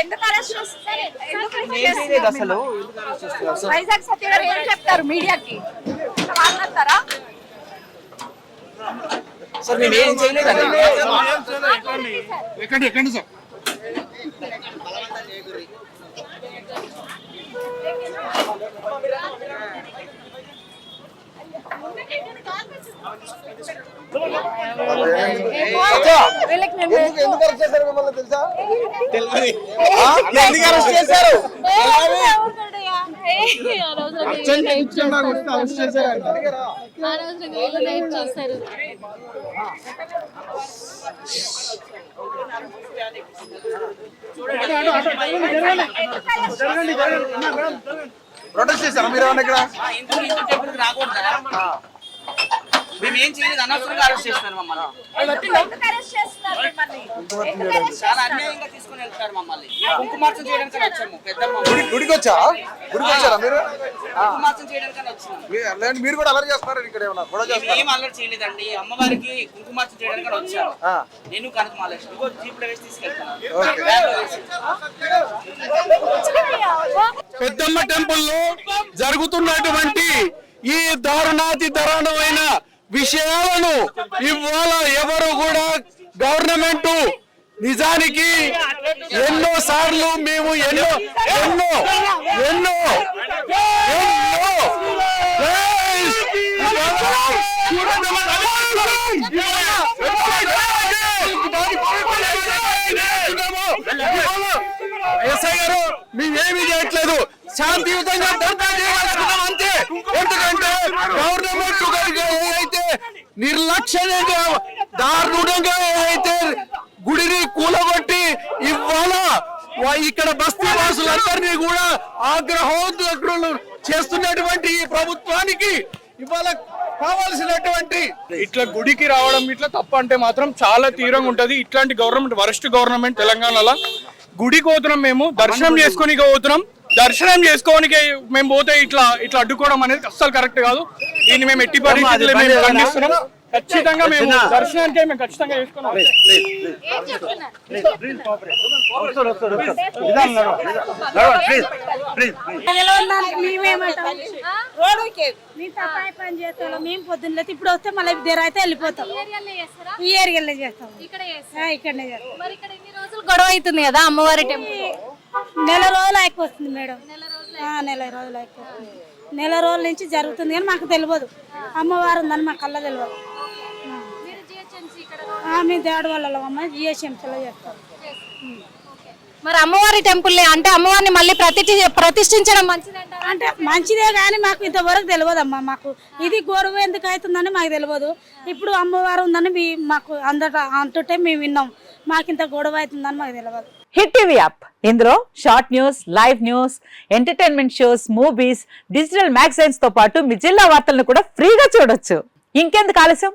ఎందుకు అరెస్ట్ చేయలేదు అసలు? వైజాగ్ సత్య గారు ఏం చెప్తారు మీడియాకి? మాట్లాడతారా? సార్ మేము ఏం చేయలేదండి ఎక్కండి ఎక్కండి సార్. ఎందుకు ఎందుకు అరెస్ట్ చేశారు మిమ్మల్ని తెలుసా? ఆ? ఎందుకు అరెస్ట్ చేశారు? అరెస్ట్ చేశారంట ప్రొటెస్ట్ చేశారా? మీరు ఏమన్నా ఇక్కడ మేము ఏం చేయలేదు అనవసరంగా అరెస్ట్ చేస్తున్నారు మమ్మల్ని. చాలా? అన్యాయంగా తీసుకుని మమ్మల్ని. చేయడానికి వచ్చాము వచ్చారా మీరు? చేయడానికి వచ్చాము కూడా అలర్ చేస్తున్నారు ఇక్కడ ఏమన్నా? కూడా మేము చేస్తారు ఏం అల్లరి చేయలేదండి. అమ్మవారికి చేయడానికి. నేను కనుక మాలేసి ఇంకో జీప్లో వేసి తీసుకెళ్తాను. ఓకే. బ్యాగ్లో వేసి. పెద్దమ్మ టెంపుల్లో జరుగుతున్నటువంటి ఈ దారుణాతి దారుణమైన విషయాలను ఇవాళ ఎవరు కూడా గవర్నమెంట్ నిజానికి ఎన్నో సార్లు మేము ఎన్నో ఎన్నో ఎన్నో ఎస్ఐ గారు మేమేమి చేయట్లేదు శాంతియుతంగా ధర్నా అంతే ఎందుకంటే గవర్నమెంట్ గారికి నిర్లక్ష్యంగా దారుణంగా ఏదైతే గుడిని కూలగొట్టి ఇవాళ ఇక్కడ బస్తీ వాసులందరినీ కూడా ఆగ్రహోద్రకులు చేస్తున్నటువంటి ఈ ప్రభుత్వానికి ఇవాళ కావాల్సినటువంటి ఇట్లా గుడికి రావడం ఇట్లా తప్ప అంటే మాత్రం చాలా తీవ్రంగా ఉంటది. ఇట్లాంటి గవర్నమెంట్ వరస్ట్ గవర్నమెంట్ తెలంగాణలో గుడికి పోతున్నాం మేము దర్శనం చేసుకొని పోతున్నాం. దర్శనం చేసుకోనికి మేము పోతే ఇట్లా ఇట్లా అడ్డుకోవడం అనేది అస్సలు కరెక్ట్ కాదు. దీన్ని మేము ఎట్టి పరిస్థితుల్లో మేము ఖండిస్తున్నాం. ఖచ్చితంగా మేము దర్శనానికి మేము ఖచ్చితంగా చేసుకున్నాం మేము తప్పాయి పని చేస్తాం మేము పొద్దున్న లేతే ఇప్పుడు వస్తే మళ్ళీ దగ్గర అయితే వెళ్ళిపోతాం. ఈ ఏరియాలో చేస్తాం. ఇక్కడ చేస్తారా ఆ, ఇక్కడనే చేస్తాం. మరి ఇక్కడ ఎన్ని రోజులు గొడవ అవుతుంది కదా అమ్మవారి టెంపుల్? నెల రోజులు అయిపోతుంది మేడం. నెల రోజులు అయిపోతుంది. నెల రోజుల నుంచి జరుగుతుంది కానీ మాకు తెలియదు. అమ్మవారు ఉందని మాకు కళ్ళ తెలియదు. అమ్మ జిఎస్ఎంసీలో చేస్తాం మరి అమ్మవారి టెంపుల్ అంటే అమ్మవారిని మళ్ళీ ప్రతిష్ఠి ప్రతిష్ఠించడం మంచిదంటారా? అంటే మంచిదే కానీ మాకు ఇంతవరకు తెలియదు అమ్మా మాకు ఇది గొడవ ఎందుకు అవుతుందని మాకు తెలియదు. ఇప్పుడు అమ్మవారు ఉందని మీ- మాకు అందట అంటుంటే మేము విన్నాం. మాకు ఇంత గొడవ అవుతుందని మాకు తెలియదు. Hit TV app. ఇందులో short news live news entertainment shows movies digital మ్యాగజైన్స్తో పాటు మీ జిల్లా వార్తలను కూడా ఫ్రీగా చూడొచ్చు. ఇంకెందుకు ఆలస్యం?